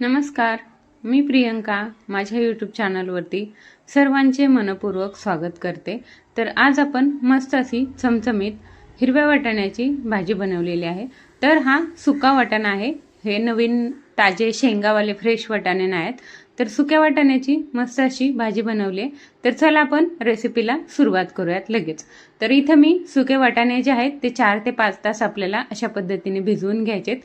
नमस्कार मी प्रियंका माझ्या यूट्यूब चॅनलवरती सर्वांचे मनपूर्वक स्वागत करते. तर आज आपण मस्त अशी चमचमीत हिरव्या वाटाण्याची भाजी बनवलेली आहे. तर हा सुका वाटाणा आहे. हे नवीन ताजे शेंगावाले फ्रेश वाटाणे नाही आहेत तर सुक्या वाटाण्याची मस्त अशी भाजी बनवली आहे. तर चला आपण रेसिपीला सुरुवात करूयात लगेच. तर इथं मी सुके वाटाणे जे आहेत ते चार ते पाच तास आपल्याला अशा पद्धतीने भिजवून घ्यायचेत.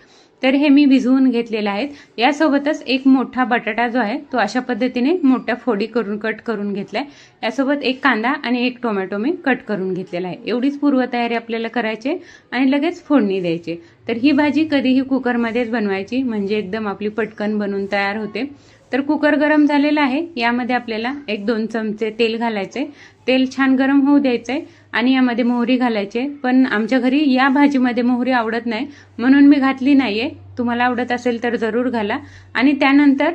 तर हे मी भिजवून घेतलेले आहेत. यासोबतच एक मोठा बटाटा जो आहे तो अशा पद्धतीने मोठ्या फोडी करून कट करून घेतलाय. यासोबत एक कांदा आणि एक टोमॅटो मी कट करून घेतलेला आहे. एवढीच पूर्वतयारी आपल्याला करायची आणि लगेच फोडणी द्यायची तर ही भाजी कधीही कुकरमध्येच बनवायची म्हणजे एकदम आपली पटकन बनून तयार होते. तर कुकर गरम झालेला आहे. यामध्ये आपल्याला एक दोन चमचे तेल घालायचे. तेल छान गरम होऊ द्यायचं आहे आणि यामध्ये मोहरी घालायचे. पण आमच्या घरी या भाजीमध्ये मोहरी आवडत नाही. म्हणून मी घातली नाहीये. तुम्हाला आवडत असेल तर जरूर घाला. आणि त्यानंतर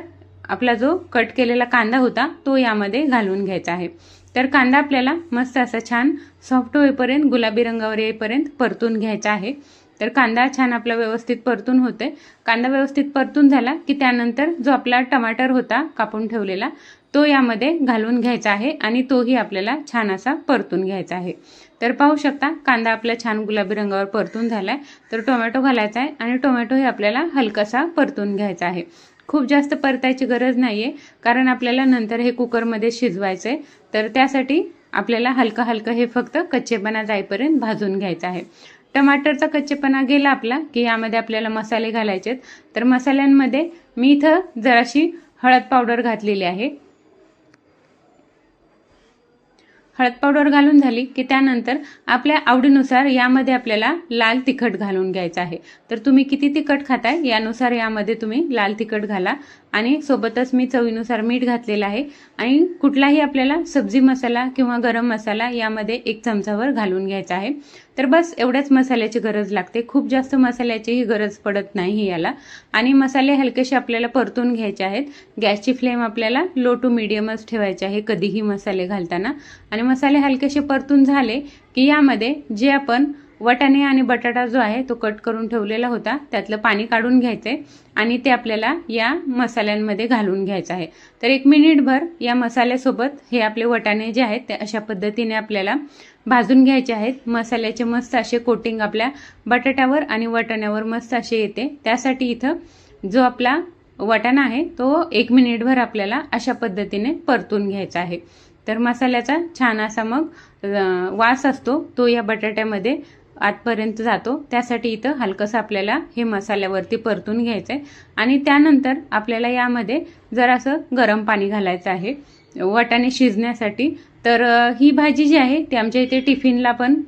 आपला जो कट केलेला कांदा होता तो यामध्ये घालून घ्यायचा आहे. तर कांदा आपल्याला मस्त असा छान सॉफ्ट होईपर्यंत गुलाबी रंगावर येईपर्यंत परतून घ्यायचा आहे. तर कांदा छान आपला व्यवस्थित परतून होते कांदा व्यवस्थित परतून झाला की त्यानंतर जो आपला टमाटर होता कापून ठेवलेला तो यामध्ये घालून घ्यायचा आहे आणि तोही आपल्याला छान असा परतून घ्यायचा आहे. तर पाहू शकता कांदा आपला छान गुलाबी रंगावर परतून झाला आहे तर टोमॅटो घालायचा आहे आणि टोमॅटोही आपल्याला हलकासा परतून घ्यायचा आहे. खूप जास्त परतायची गरज नाहीये कारण आपल्याला नंतर हे कुकरमध्ये शिजवायचं आहे तर त्यासाठी आपल्याला हलकं हलकं हे फक्त कच्चेपणा जाईपर्यंत भाजून घ्यायचं आहे. टमाटरचा कच्चेपणा गेला आपला की यामध्ये आपल्याला मसाले घालायचे तर मसाल्यांमध्ये मी इथं जराशी हळद पावडर घातलेली आहे. हळद पावडर घालून झाली की त्यानंतर आपल्या आवडीनुसार यामध्ये आपल्याला लाल तिखट घालून घ्यायचं आहे. तर तुम्ही किती तिखट खाताय यानुसार यामध्ये तुम्ही लाल तिखट घाला. आणि सोबतच मी चवीनुसार मीठ घातलेलं आहे. आणि कुठलाही आपल्याला सब्जी मसाला किंवा गरम मसाला यामध्ये एक चमचावर घालून घ्यायचा आहे. तर बस एवढ्याच मसाल्याची गरज लागते. खूप जास्त मसाल्याचीही गरज पडत नाही याला. आणि मसाले हलकेसे आपल्याला परतून घ्यायचे आहेत. गॅसची फ्लेम आपल्याला लो टू मिडियमच ठेवायची आहे कधीही मसाले घालताना. आणि मसाले हलकेसे परतून झाले की यामध्ये जे आपण वटाणे आणि बटाटा जो आहे तो कट करून ठेवलेला होता. त्यातलं पाणी काढून घ्यायचंय आणि ते आपल्याला या मसाल्यांमध्ये घालून घ्यायचं आहे. तर एक मिनिटभर या मसाल्यासोबत हे आपले वटाणे जे आहेत ते अशा पद्धतीने आपल्याला भाजून घ्यायचे आहेत. मसाल्याचे मस्त असे कोटिंग आपल्या बटाट्यावर आणि वटाण्यावर मस्त असे येते. त्यासाठी इथं जो आपला वटाणा आहे तो एक मिनिटभर आपल्याला अशा पद्धतीने परतून घ्यायचा आहे. तर मसाल्याचा छान असा मग वास असतो. तो या बटाट्यामध्ये आतपर्यंत जातो. त्यासाठी इथं हलकंसं आपल्याला हे मसाल्यावरती परतून घ्यायचं आहे आणि त्यानंतर आपल्याला यामध्ये जरासं गरम पाणी घालायचं आहे. वाटाणे शिजण्यासाठी. तर ही भाजी जी आहे ती आमच्या इथे टिफिनला पण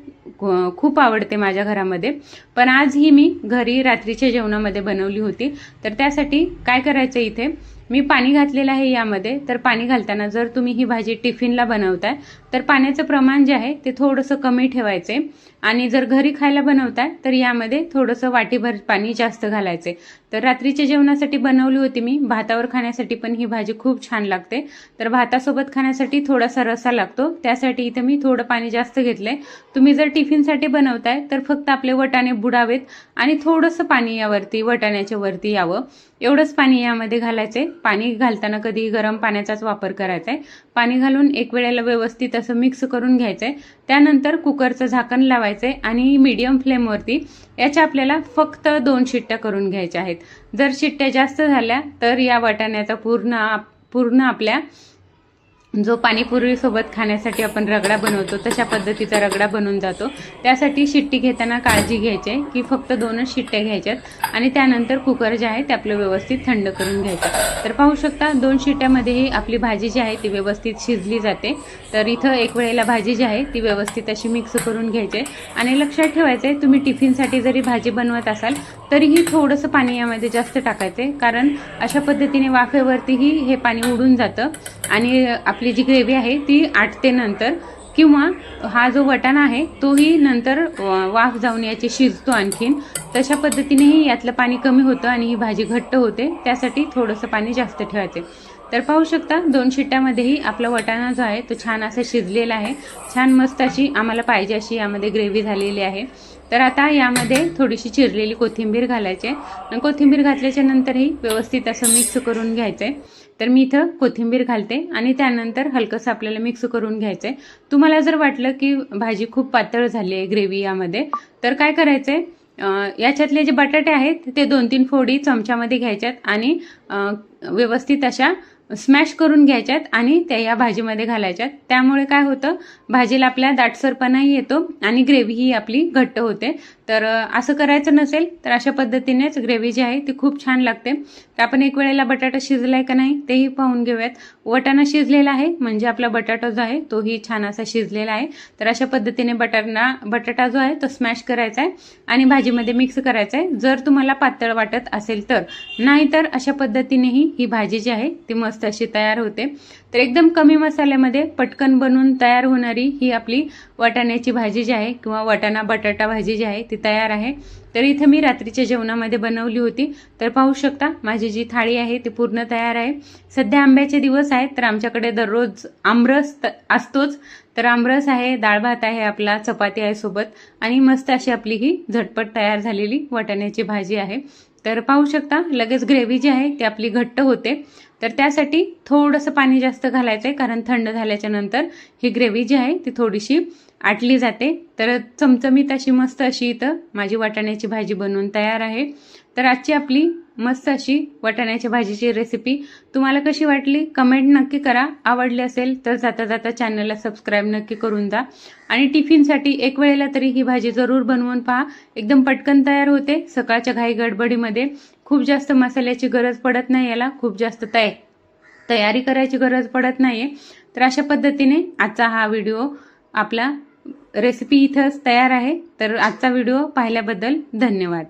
खूप आवडते माझ्या घरामध्ये. पण आज ही मी घरी रात्रीच्या जेवणामध्ये बनवली होती. तर त्यासाठी काय करायचं इथे? मी पाणी घातलेलं आहे यामध्ये. तर पाणी घालताना जर तुम्ही ही भाजी टिफिनला बनवताय तर पाण्याचं प्रमाण जे आहे ते थोडंसं कमी ठेवायचं आहे आणि जर घरी खायला बनवताय तर यामध्ये थोडंसं वाटीभर पाणी जास्त घालायचे. तर रात्रीच्या जेवणासाठी बनवली होती मी. भातावर खाण्यासाठी पण ही भाजी खूप छान लागते. तर भातासोबत खाण्यासाठी थोडासा रसा लागतो. त्यासाठी इथं मी थोडं पाणी जास्त घेतलंय. तुम्ही जर टिफिनसाठी बनवताय तर फक्त आपले वटाणे बुडावेत आणि थोडंसं पाणी यावरती वटाण्याच्या वरती यावं. एवढंच पाणी यामध्ये घालायचंय पाणी घालताना कधी गरम पाण्याचाच वापर करायचा आहे पाणी घालून एक वेळेला व्यवस्थित असं मिक्स करून घ्यायचंय. त्यानंतर कुकरचं झाकण लावायचं. लावायचंय आणि मीडियम फ्लेमवरती याच्या आपल्याला फक्त दोन शिट्ट्या करून घ्यायच्या आहेत. जर शिट्ट्या जास्त झाल्या तर या वाटाण्याचा पूर्ण पूर्ण आपल्या जो पाणीपुरीसोबत खाण्यासाठी आपण रगडा बनवतो तशा पद्धतीचा रगडा बनून जातो. त्यासाठी शिट्टी घेताना काळजी घ्यायची आहे की फक्त दोनच शिट्ट्या घ्यायच्यात आणि त्यानंतर कुकर जे आहे ते आपलं व्यवस्थित थंड करून घ्यायचं. तर पाहू शकता दोन शिट्ट्यामध्येही आपली भाजी जी आहे ती व्यवस्थित शिजली जाते. तर इथं एक वेळेला भाजी जी आहे ती व्यवस्थित अशी मिक्स करून घ्यायची आणि लक्षात ठेवायचं आहे तुम्ही टिफिनसाठी जरी भाजी बनवत असाल तरीही थोडंसं पाणी यामध्ये जास्त टाकायचं कारण अशा पद्धतीने वाफेवरतीही हे पाणी उडून जातं. आणि आपली जी ग्रेव्ही आहे ती आटते नंतर किंवा हा जो वटाणा आहे तोही नंतर वाफ जाऊन याचे शिजतो आणखीन. तशा पद्धतीनेही यातलं पाणी कमी होतं आणि ही भाजी घट्ट होते. त्यासाठी थोडंसं पाणी जास्त ठेवायचे तर पाहू शकता दोन शिट्ट्यामध्येही आपला वटाणा जो आहे तो छान असा शिजलेला आहे. छान मस्त अशी आम्हाला पाहिजे अशी यामध्ये ग्रेव्ही झालेली आहे. तर आता यामध्ये थोडीशी चिरलेली कोथिंबीर घालायची आहे. कोथिंबीर घातल्याच्या नंतरही व्यवस्थित असं मिक्स करून घ्यायचं आहे तर मी इथं कोथिंबीर घालते आणि त्यानंतर हलकंसं आपल्याला मिक्स करून घ्यायचं आहे तुम्हाला जर वाटलं की भाजी खूप पातळ झाली आहे ग्रेव्ही यामध्ये तर काय करायचं आहे याच्यातले जे बटाटे आहेत ते दोन तीन फोडी चमच्यामध्ये घ्यायच्यात आणि व्यवस्थित अशा स्मॅश करून घ्यायच्यात आणि त्या या भाजीमध्ये घालायच्यात. त्यामुळे काय होतं भाजीला आपल्या दाटसरपणाही येतो आणि ग्रेव्ही ही आपली घट्ट होते. तर असं करायचं नसेल तर अशा पद्धतीनेच ग्रेव्ही जी आहे ती खूप छान लागते. तर आपण एक वेळेला बटाटा शिजला आहे का नाही तेही पाहून घेऊयात. वटाणा शिजलेला आहे म्हणजे आपला बटाटा जो आहे तोही छान असा शिजलेला आहे. तर अशा पद्धतीने बटाटा बटाटा जो आहे तो स्मॅश करायचा आहे आणि भाजीमध्ये मिक्स करायचा आहे. जर तुम्हाला पातळ वाटत असेल तर. नाहीतर अशा पद्धतीनेही ही भाजी जी आहे ती मस्त अशी तयार होते. तर एकदम कमी मसाल्यामध्ये पटकन बनवून तयार होणारी ही आपली वाटाण्याची भाजी जी आहे किंवा वाटाणा बटाटा भाजी जी आहे ती तयार आहे. तर इथं मी रात्रीच्या जेवणामध्ये बनवली होती. तर पाहू शकता माझी जी थाळी आहे ती पूर्ण तयार आहे. सध्या आंब्याचे दिवस आहेत तर आमच्याकडे दररोज आमरस असतोच. तर आमरस आहे डाळ भात आहे आपला चपाती आहे सोबत. आणि मस्त अशी आपली ही झटपट तयार झालेली वाटाण्याची भाजी आहे. तर पाहू शकता लगेच ग्रेव्ही जी आहे ती आपली घट्ट होते. तर त्यासाठी थोडंसं पाणी जास्त घालायचं आहे कारण थंड झाल्याच्यानंतर ही ग्रेव्ही जी आहे ती थोडीशी आटली जाते. तर चमचमीत अशी मस्त अशी इथं माझी वाटाण्याची भाजी बनवून तयार आहे. तर आजची आपली मस्त अशी वाटाण्याच्या भाजीची रेसिपी तुम्हाला कशी वाटली? कमेंट नक्की करा. आवडली असेल तर जाता जाता चॅनलला सबस्क्राईब नक्की करून जा. आणि टिफिनसाठी एक वेळेला तरी ही भाजी जरूर बनवून पहा. एकदम पटकन तयार होते. सकाळच्या घाई गडबडीमध्ये. खूप जास्त मसाल्याची गरज पडत नाही याला खूप जास्त तय तयारी करायची गरज पडत नाहीये. तर अशा पद्धतीने आजचा हा व्हिडिओ आपला रेसिपी इथंच तयार आहे. तर आजचा व्हिडिओ पाहिल्याबद्दल धन्यवाद.